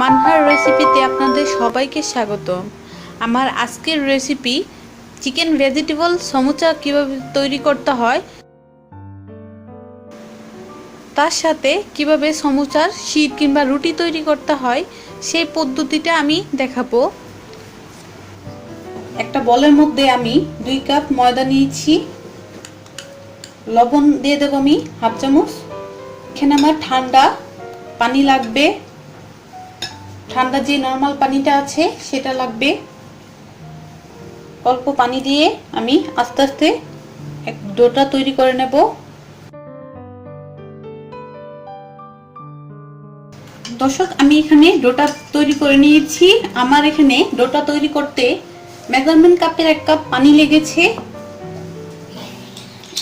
মানহার রেসিপিতে আপনাদের সবাইকে স্বাগত আমার আজকের রেসিপি চিকেন ভেজিটেবল সমুচা কীভাবে তৈরি করতে হয়, তার সাথে কীভাবে সমুচার শীত কিংবা রুটি তৈরি করতে হয়, সেই পদ্ধতিটা আমি দেখাবো। একটা বলের মধ্যে আমি দুই কাপ ময়দা নিয়েছি, লবণ দিয়ে দেবো আমি হাফ চামচ। এখানে আমার ঠান্ডা পানি লাগবে। ঠান্ডা যে নর্মাল পানিটা আছে, সেটা লাগবে। অল্প পানি দিয়ে আমি আস্তে আস্তে এক ডোটা তৈরি করে নেব। দর্শক, আমি এখানে ডোটা তৈরি করে নিয়েছি। আমার এখানে ডোটা তৈরি করতে মেজারমেন্ট কাপের এক কাপ পানি লেগেছে।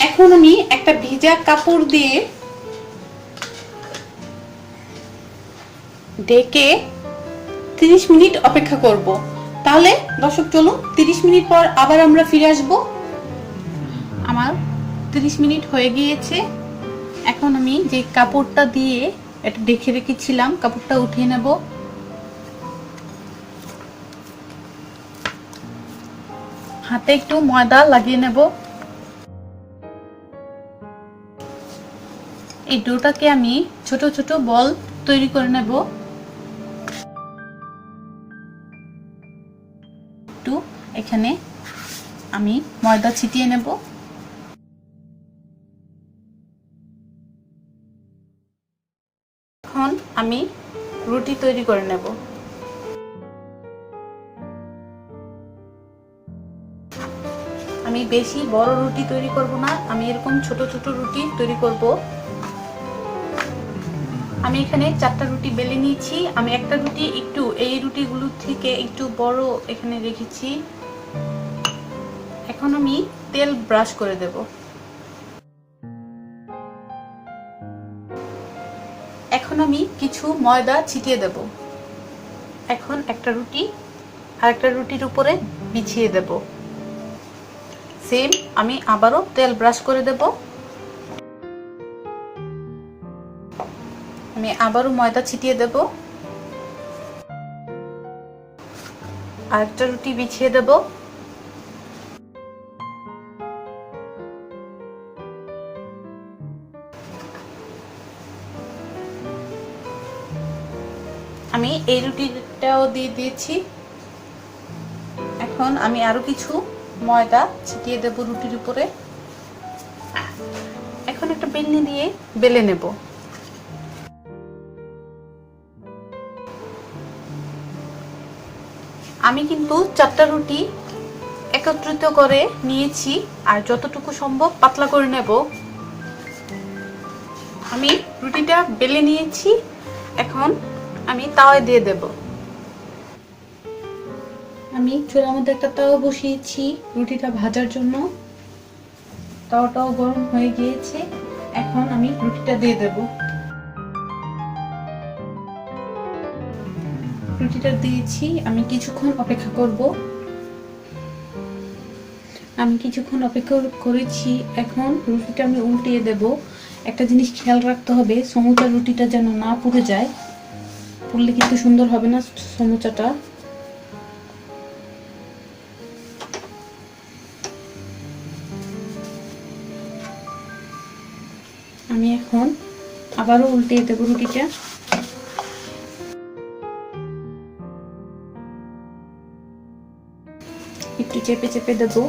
এখন আমি একটা ভিজা কাপড় দিয়ে ডেকে 30 মিনিট অপেক্ষা করব। তাহলে, দর্শক, চলুন 30 মিনিট পর আবার আমরা ফিরে আসব। আমার 30 মিনিট হয়ে গিয়েছে। এখন আমি যে কাপড়টা দিয়ে এটা ডেকে রেখেছিলাম, কাপড়টা উঠিয়ে নেব। হাতে একটু ময়দা লাগিয়ে নেব। এই ডোটাকে আমি ছোট ছোট বল তৈরি করে নেব। এখানে আমি ময়দা ছিটিয়ে নেব। এখন আমি রুটি তৈরি করে নেব। আমি বেশি বড় রুটি তৈরি করব না, আমি এরকম ছোট ছোট রুটি তৈরি করব। আমি এখানে চারটা রুটি বেলে নিয়েছি, আমি একটা রুটি একটু, এই রুটিগুলো থেকে একটু বড় এখানে রেখেছি। এখন আমি তেল ব্রাশ করে দেব। এখন আমি কিছু ময়দা ছিটিয়ে দেব। এখন একটা রুটি আর একটা রুটির উপরে বিছিয়ে দেব। সেম আমি আবারও তেল ব্রাশ করে দেবো। আমি আবারও ময়দা ছিটিয়ে দেব। আরেকটা রুটি বিছিয়ে দেব। আমি এই রুটিটাও দিয়ে দিয়েছি। এখন আমি আরও কিছু ময়দা ছিটিয়ে দেব রুটির উপরে। এখন একটা বেলনি দিয়ে বেলে নেব। আমি কিন্তু চারটা রুটি একত্রিত করে নিয়েছি আর যতটুকু সম্ভব পাতলা করে নেব। আমি রুটিটা বেলে নিয়েছি। এখন আমি তাওয়ায় দিয়ে দেব। আমি চুলার মধ্যে একটা তাওয়া বসিয়েছি, রুটিটা ভাজার জন্য। তাওয়াটাও গরম হয়ে গিয়েছে, এখন আমি রুটিটা দিয়ে দেবো। রুটিটা দিয়েছি, আমি কিছুক্ষণ অপেক্ষা করব। আমি কিছুক্ষণ অপেক্ষা করেছি, এখন রুটিটা আমি উল্টিয়ে দেব। একটা জিনিস খেয়াল রাখতে হবে সমুচা রুটিটা যেন না পুড়ে যায়। পুড়লে কিন্তু সুন্দর হবে না সমুচাটা? আমি এখন আবারও উল্টিয়ে দেবো রুটিটা। একটু চেপে চেপে দেবো।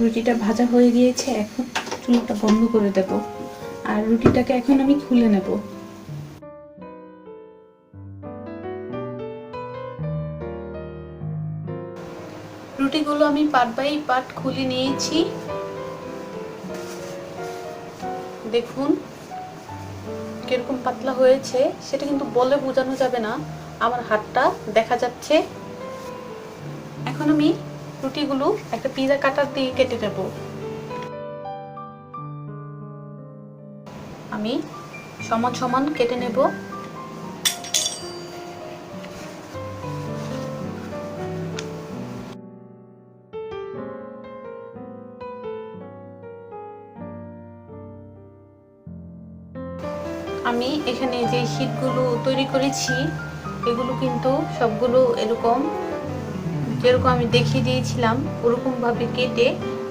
রুটিটা ভাজা হয়ে গিয়েছে, এখন চুলাটা বন্ধ করে দেব। আর রুটিটাকে এখন আমি খুলে নেব। পার্ট বাই পার্ট খুলে নিয়েছি। দেখুন, কীরকম পাতলা হয়েছে, সেটা কিন্তু বলে বোঝানো যাবে না। আমার হাতটা দেখা যাচ্ছে। এখন আমি রুটিগুলো একটা পিজা কাটার দিয়ে কেটে নেব। আমি সমান সমান কেটে নেব। আমি এখানে যে শীটগুলো তৈরি করেছি, এগুলো কিন্তু সবগুলো এরকম, যেরকম আমি দেখিয়ে দিয়েছিলাম, ওরকমভাবে কেটে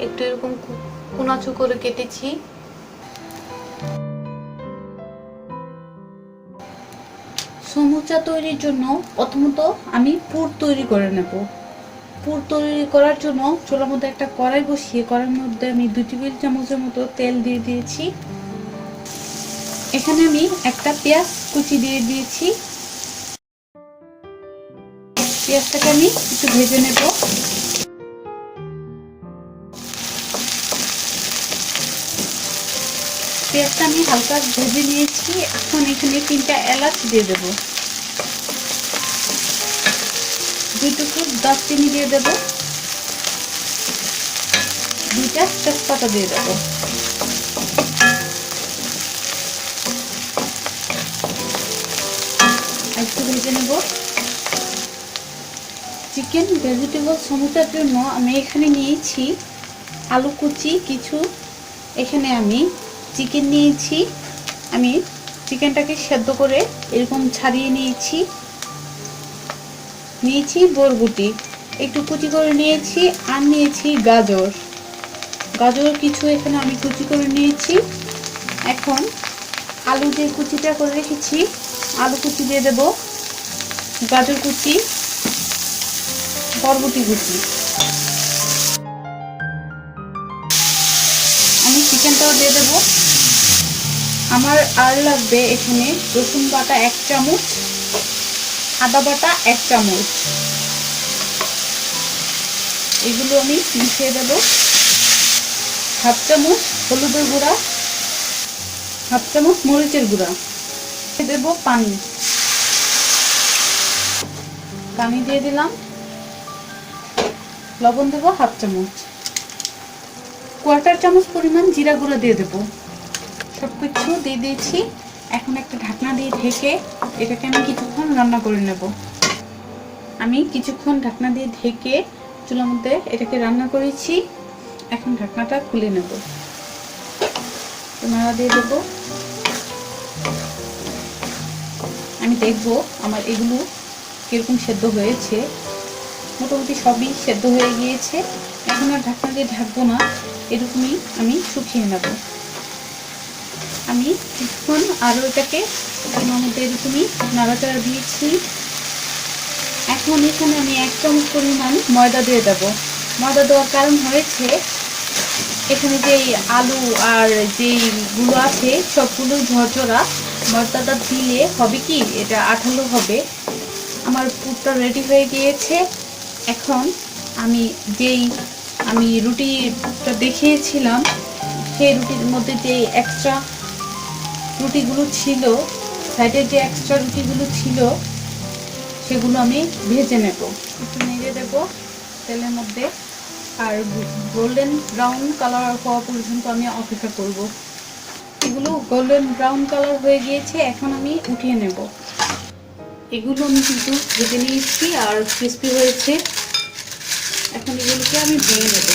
একটু এরকম কুনাচু করে কেটেছি। সমুচা তৈরির জন্য প্রথমত আমি পুর তৈরি করে নেব। পুর তৈরি করার জন্য চুলার মধ্যে একটা কড়াই বসিয়ে, কড়াইয়ের মধ্যে আমি দুই টেবিল চামচের মতো তেল দিয়ে দিয়েছি। এখানে আমি একটা পেঁয়াজ কুচি দিয়ে দিয়েছি। পেঁয়াজটাকে আমি একটু ভেজে নেব। পেঁয়াজটা আমি হালকা ভেজে নিয়েছি। এখন এখানে তিনটা এলাচ দিয়ে দেবো। দুইটুকু দারচিনি দিয়ে দেবো। দুইটা তেজপাতা দিয়ে দেবো। ভেজে নেব। চিকেন ভেজিটেবল সমুচার জন্য আমি এখানে নিয়েছি আলু কুচি, কিছু এখানে আমি চিকেন নিয়েছি। আমি চিকেনটাকে সেদ্ধ করে এরকম ছাড়িয়ে নিয়েছি। নিয়েছি বরগুটি একটু কুচি করে নিয়েছি আর নিয়েছি গাজর। গাজর কিছু এখানে আমি কুচি করে নিয়েছি। এখন আলু যে কুচিটা করে রেখেছি, আলু কুচি দিয়ে দেব। গাজর কুচি, বরবটি কুচি। আমি চিকেনটাও দিয়ে দেব। আমার আর লাগবে এখানে রসুন বাটা এক চামচ, আদা বাটা এক চামচ। এগুলো আমি মিশিয়ে দেব। হাফ চামচ হলুদের গুঁড়া, হাফ চামচ মরিচের গুঁড়া। দেব পানি। পানি দিয়ে দিলাম। লবণ দেবো হাফ চামচ। কোয়ার্টার চামচ পরিমাণ জিরা গুঁড়ো দিয়ে দেবো। সব কিছু দিয়ে দিয়েছি। এখন একটা ঢাকনা দিয়ে ঢেকে এটাকে আমি কিছুক্ষণ রান্না করে নেব। আমি কিছুক্ষণ ঢাকনা দিয়ে ঢেকে চুলার মধ্যে এটাকে রান্না করেছি। এখন ঢাকনাটা খুলে নেব। নাড়া দিয়ে দেবো। আমি দেখব আমার এগুলো কীরকম সেদ্ধ হয়েছে? মোটামুটি সবই সেদ্ধ হয়ে গিয়েছে। এখন আর ঢাকনা দিয়ে ঢাকবো না। এরকমই আমি শুকিয়ে নেব। আমি কিছুক্ষণ আরও এটাকে চুলার মধ্যে এরকমই নাড়াচাড়া দিয়েছি। এখন এখানে আমি এক চামচ পরিমাণ ময়দা দিয়ে দেব। ময়দা দেওয়ার কারণ হয়েছে, এখানে যেই আলু আর যেই গুলো আছে সবগুলো ঝরঝরা। ময়দাটা দিলে হবে কি? এটা আঠালো হবে। আমার পুরটা রেডি হয়ে গিয়েছে। এখন আমি যেই আমি রুটিটা দেখিয়েছিলাম, সেই রুটির মধ্যে যে এক্সট্রা রুটিগুলো ছিল সাইডে যে এক্সট্রা রুটিগুলো ছিল, সেগুলো আমি ভেজে নেব। একটু নেড়ে দেবো তেলের মধ্যে। আর গোল্ডেন ব্রাউন কালার হওয়া পর্যন্ত আমি অপেক্ষা করব। এগুলো গোল্ডেন ব্রাউন কালার হয়ে গিয়েছে, এখন আমি উঠিয়ে নেব। এগুলো আমি কিন্তু ভেজে নিয়েছি আর ক্রিস্পি হয়েছে। এখন এগুলোকে আমি ভেঙে নেব।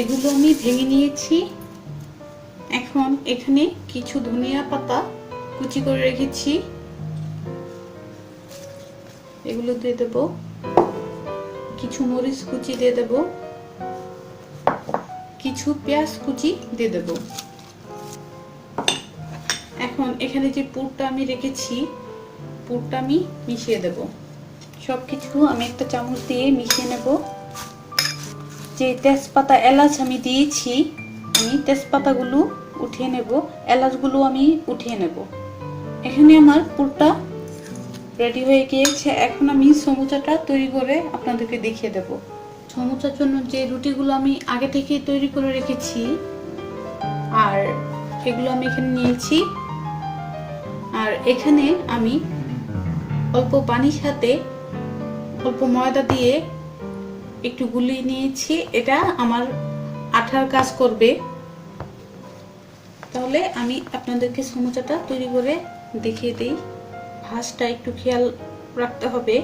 এগুলো আমি ভেঙে নিয়েছি। এখন এখানে কিছু ধনিয়া পাতা কুচি করে রেখেছি। এগুলো দিয়ে দেব। কিছু মরিচ কুচি দিয়ে দেব। কিছু পেঁয়াজ কুচি দিয়ে দেব। এখন এখানে যে পুরটা আমি রেখেছি, পুরটা আমি মিশিয়ে দেব। সব কিছু আমি একটা চামচ দিয়ে মিশিয়ে নেব। যে তেজপাতা, এলাচ আমি দিয়েছি, আমি তেজপাতাগুলো উঠিয়ে নেব। এলাচগুলো আমি উঠিয়ে নেব। এখানে আমার পুরটা রেডি হয়ে গিয়েছে। এখন আমি সমুচাটা তৈরি করে আপনাদেরকে দেখিয়ে দেব। সমুচার জন্য যে রুটিগুলো আমি আগে থেকে তৈরি করে রেখেছি, আর এগুলো আমি এখানে নিয়েছি। এখানে আমি অল্প পানির সাথে অল্প ময়দা দিয়ে একটু গুলিয়ে নিয়েছি। এটা আমার আঠার কাজ করবে। তাহলে আমি আপনাদেরকে সমুচাটা তৈরি করে দেখিয়ে দিই। ভাঁজটা একটু খেয়াল রাখতে হবে।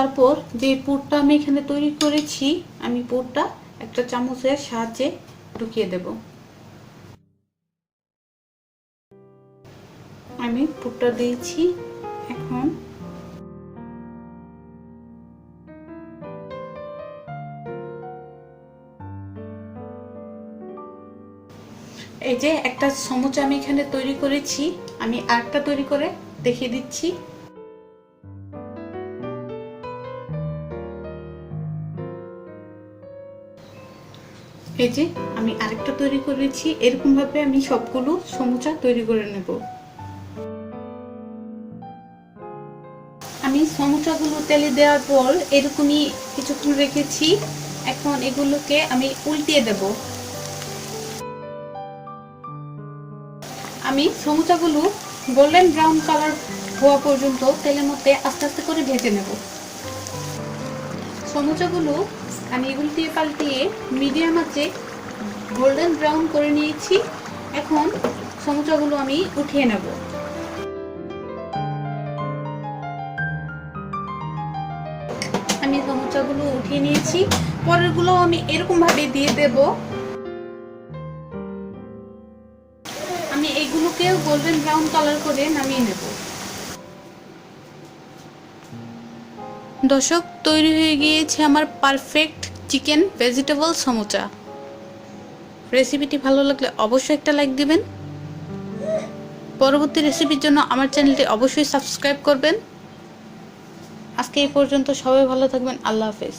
তারপর যে পুরটা আমি এখানে তৈরি করেছি, আমি পুরটা একটা চামচের সাহায্যে ঢুকিয়ে দেব। আমি পুরটা দিয়েছি এখন। এই যে একটা সমুচা আমি এখানে তৈরি করেছি, আমি আরেকটা তৈরি করে দেখিয়ে দিচ্ছি। এই যে, আমি আরেকটা তৈরি করেছি। এরকম ভাবে আমি সবগুলো সমুচা তৈরি করে নেব। আমি সমুচাগুলো তেলে দেওয়ার পর এরকমই কিছুক্ষণ রেখেছি। এখন এগুলোকে আমি উল্টিয়ে দেব। আমি সমুচাগুলো গোল্ডেন ব্রাউন কালার হওয়া পর্যন্ত তেলের মধ্যে আস্তে আস্তে করে ভেজে নেব। সমুচাগুলো আমি উল্টিয়ে পাল্টিয়ে মিডিয়াম আঁচে গোল্ডেন ব্রাউন করে নিয়েছি। এখন সমুচাগুলো আমি উঠিয়ে নেব। আমি সমুচাগুলো উঠিয়ে নিয়েছি। পরেরগুলো আমি এরকম ভাবে দিয়ে দেব। আমি এগুলোকেও গোল্ডেন ব্রাউন কালার করে নামিয়ে নেব। দর্শক, তৈরি হয়ে গিয়েছে আমার পারফেক্ট চিকেন ভেজিটেবল সমোচা। রেসিপিটি ভালো লাগলে অবশ্যই একটা লাইক দিবেন। পরবর্তী রেসিপির জন্য আমার চ্যানেলটি অবশ্যই সাবস্ক্রাইব করবেন। আজকে এই পর্যন্ত সবাই ভালো থাকবেন, আল্লাহ হাফেজ।